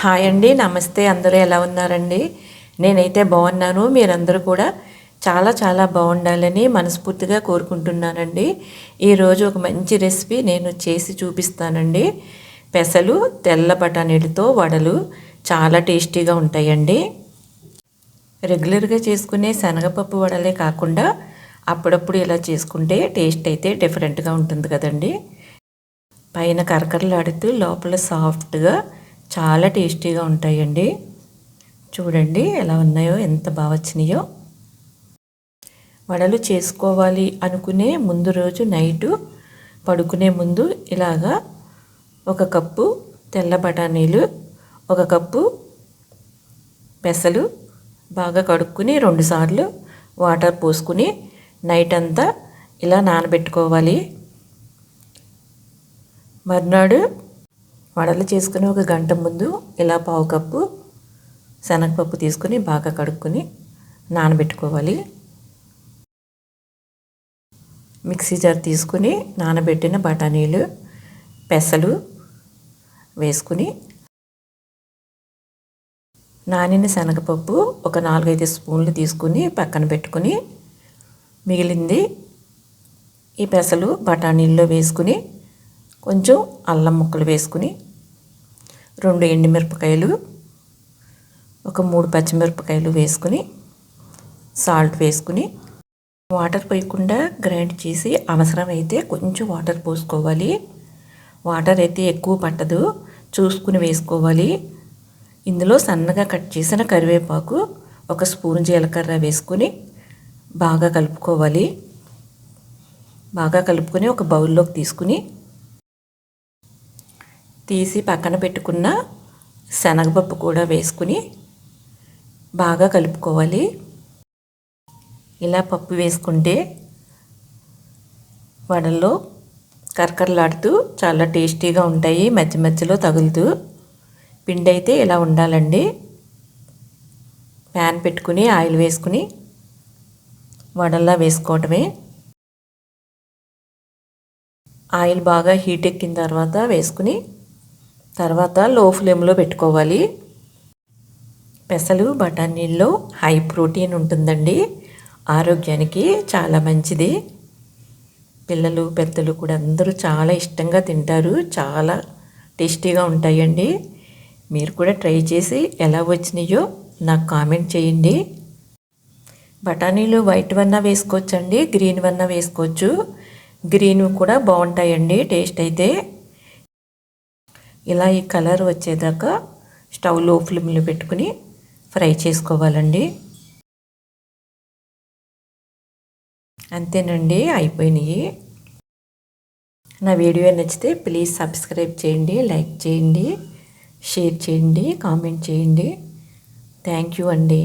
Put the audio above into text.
Hi అండి నమస్తే అందరూ ఎలా ఉన్నారండి? నేనైతే బాగున్నాను మీరందరూ కూడా చాలా చాలా బాగుండాలని మనస్ఫూర్తిగా కోరుకుంటున్నానండి. ఈరోజు ఒక మంచి రెసిపీ నేను చేసి చూపిస్తానండి. పెసలు తెల్ల బఠానీలతో వడలు చాలా టేస్టీగా ఉంటాయండి. రెగ్యులర్గా చేసుకునే శనగపప్పు వడలే కాకుండా అప్పుడప్పుడు ఇలా చేసుకుంటే టేస్ట్ అయితే డిఫరెంట్గా ఉంటుంది కదండి. పైన కరకరలాడుతూ లోపల సాఫ్ట్గా చాలా టేస్టీగా ఉంటాయండి. చూడండి ఎలా ఉన్నాయో ఎంత బాగా వచ్చినాయో. వడలు చేసుకోవాలి అనుకునే ముందు రోజు నైటు పడుకునే ముందు ఇలాగా ఒక కప్పు తెల్ల బఠానీలు ఒక కప్పు పెసలు బాగా కడుక్కుని రెండుసార్లు వాటర్ పోసుకుని నైట్ అంతా ఇలా నానబెట్టుకోవాలి. మర్నాడు వడలు చేసుకుని ఒక గంట ముందు ఇలా పావు కప్పు శనగపప్పు తీసుకుని బాగా కడుక్కొని నానబెట్టుకోవాలి. మిక్సీ జార్ తీసుకుని నానబెట్టిన బఠానీలు పెసలు వేసుకుని నానిన శనగపప్పు ఒక నాలుగైదు స్పూన్లు తీసుకుని పక్కన పెట్టుకుని మిగిలింది ఈ పెసలు బఠానీల్లో వేసుకుని కొంచెం అల్లం ముక్కలు వేసుకుని రెండు ఎండుమిరపకాయలు ఒక మూడు పచ్చిమిరపకాయలు వేసుకుని సాల్ట్ వేసుకుని వాటర్ పోయకుండా గ్రైండ్ చేసి అవసరమైతే కొంచెం వాటర్ పోసుకోవాలి. వాటర్ అయితే ఎక్కువ పట్టదు చూసుకుని వేసుకోవాలి. ఇందులో సన్నగా కట్ చేసిన కరివేపాకు ఒక స్పూన్ జీలకర్ర వేసుకుని బాగా కలుపుకోవాలి. బాగా కలుపుకొని ఒక బౌల్లోకి తీసుకుని తీసి పక్కన పెట్టుకున్న శనగపప్పు కూడా వేసుకుని బాగా కలుపుకోవాలి. ఇలా పప్పు వేసుకుంటే వడల్లో కరకరలాడుతూ చాలా టేస్టీగా ఉంటాయి మధ్య మధ్యలో తగులుతూ. పిండి అయితే ఇలా ఉండాలండి. ప్యాన్ పెట్టుకుని ఆయిల్ వేసుకుని వడల్లా వేసుకోవటమే. ఆయిల్ బాగా హీట్ ఎక్కిన తర్వాత వేసుకుని తర్వాత లో ఫ్లేమ్లో పెట్టుకోవాలి. పెసలు బఠానీల్లో హై ప్రోటీన్ ఉంటుందండి. ఆరోగ్యానికి చాలా మంచిది. పిల్లలు పెద్దలు కూడా అందరూ చాలా ఇష్టంగా తింటారు. చాలా టేస్టీగా ఉంటాయండి. మీరు కూడా ట్రై చేసి ఎలా వచ్చినాయో నాకు కామెంట్ చేయండి. బఠానీలు వైట్ వన్న వేసుకోవచ్చండి గ్రీన్ వన్న వేసుకోవచ్చు. గ్రీన్ కూడా బాగుంటాయండి టేస్ట్ అయితే. ఇలా ఈ కలర్ వచ్చేదాకా స్టవ్లో ఫ్లేమ్లో పెట్టుకుని ఫ్రై చేసుకోవాలండి. అంతేనండి అయిపోయినాయి. నా వీడియో నచ్చితే ప్లీజ్ సబ్స్క్రైబ్ చేయండి లైక్ చేయండి షేర్ చేయండి కామెంట్ చేయండి. థ్యాంక్ యూ అండి.